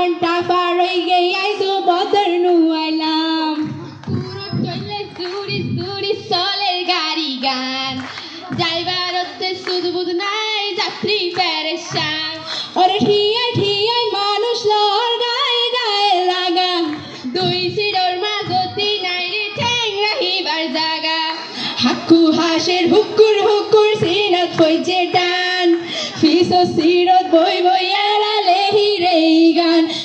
ঘণ্টা পার হয়ে গে আইসো বদর নুয়াইলাম পুরো চলে চুরি চুরি চলে গাড়ি গান ড্রাইভার হচ্ছে শুধু বুধ নাই যাত্রী প্যারেশান ওরে ঠিয়াই ঠিয়াই মানুষ লর গায়ে গায়ে লাগা দুই সিডোর মাঝতি নাই রে ঠ্যাং রাহিবার জাগা হাকু হাসের হুকুর হুকুর সিনত হইছে টান ফিসো সিরত বই বই এড়ালে হিরে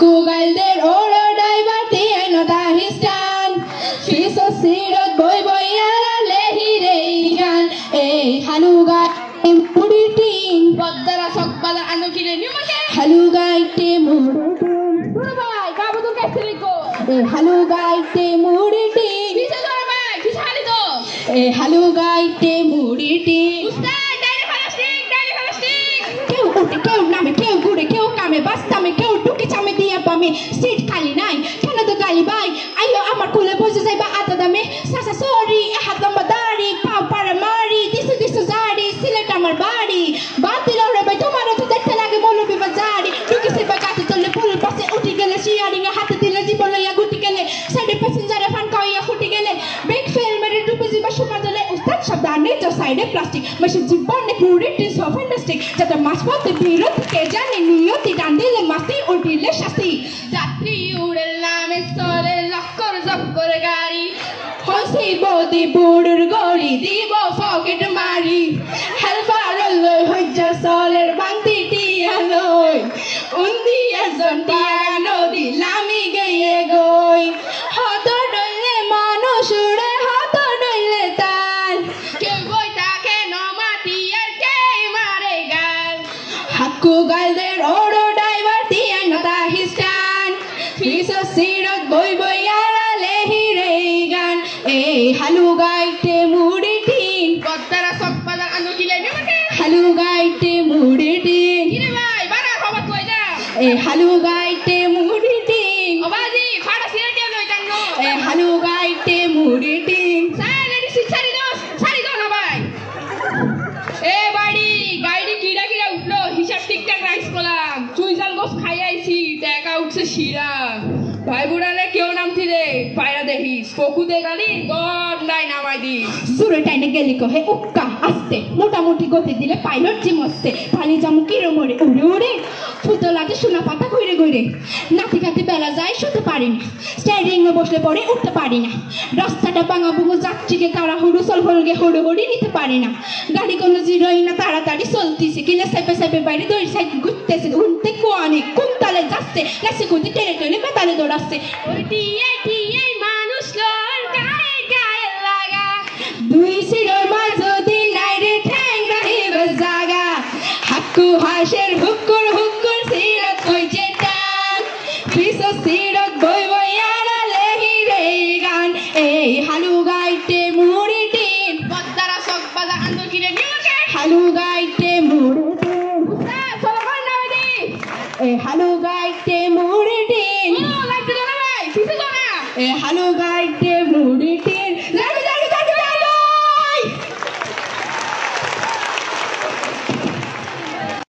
ওড়ো ডাইভার দিয়ে নদা হিস্টান। পিছো সিরত বই বই আলে হিরে গান এই হালু গাই মুড়ি টিন বদ্দারা সব বাজার আন্দোলন কিনে নিউ মানে হালু গাইতে মুড়ি টিন ভাই গাবো তো কাছে লিখো। এই হালু গাইতে মুড়ি টিন কিসে ধরে ভাই? পামে সিট খালি নাই কেন তো গালি ভাই আইও আমার কোলে বসে যাইবা আতা দামে। সাসা সরি হাত লম্বা দাড়ি, পাও পাড়া মারি দিসু দিসু জাড়ি সিলেট আমার বাড়ি বাতিল রে ভাই তোমার তো দেখতে লাগে মৌলবি বাজারি টুকি সেবা কাছে চলে ফুল পাশে উঠি গেলে শিয়ারিং হাতে দিলে জীবন লইয়া গুটি গেলে। সাইডে প্যাসেঞ্জারে ফান কাইয়া ফুটি গেলে। ব্রেক ফেল মেরে ডুবে যাবা সুমা দলে উস্তাদ, সাবধানে তো সাইডে প্লাস্টিক মেশে জীবনে পুরি টিস অফ ফ্যান্টাস্টিক যাতে মাছ পথে বিরত কে জানে নিয়তি ডান দিলে মাসি উঠিলে শাস্তি। যাত্রী উড়ে নামে চলে লক্কর জক্কর গাড়ি। হসি বদি বুড়ুর গড়ি দিব ফকেট মারি। হেলফার লই হজ্জা সলের বাংতি টিয়া লই উন্দি ফিসো সিরত বই বই হিরে গান। এই হালু গাইতে মুড়ি টিন। বদ্দারা সব কিনে নিউ মানে হালু গাইতে মুড়ি টিন। কিরে ভাই বাড়া খবর কই যা? এই হালু গাইতে মুড়ি টিন। লই কান্ন এই হালু গাইতে মুড়ি টিন। সাইলেন্ট সিট ছাড়ি দাও ছাড়ি দাও না ভাই। এ বাড়ি গাড়ি কিরা কিরা উঠল হিসাব ঠিকঠাক রাইস করলাম। চুই জাল গোস খাই আইছি টাকা উঠছে শিরা ভাই বুড়ালে কেউ নামতি রে দিস আস্তে, মোটামুটি দিলে পাইলট জামু মরে পাতা ঘুরে ঘুরে। নাতি কাতে বেলা যায় পারি উঠতে পারি না। নিতে পারি না। গাড়ি কোনো জিরোই না, তাড়াতাড়ি চলতেছে কিনা সাইপে সাইপে বাইরে দড়ি সাইড ঘুরতেছে। উঠতে কোয়ানে, কোন তালে যাচ্ছে? গাছে কুঁতে টেনে টেনে বেতালে দৌড়াচ্ছে। পিছো সিরত বই বই আড়ালে হিরে গান। এই হালু গাইতে মুড়ি টিন। বদ্দারা সব বাজা আন্দো কিনে নিউকে হালু গাইতে মুড়ি টিন। দি। এই হালু গাইতে মুড়ি টিন। ও লাগতে দাও ভাই পিছে যাও এই হালু গাইতে মুড়ি টিন।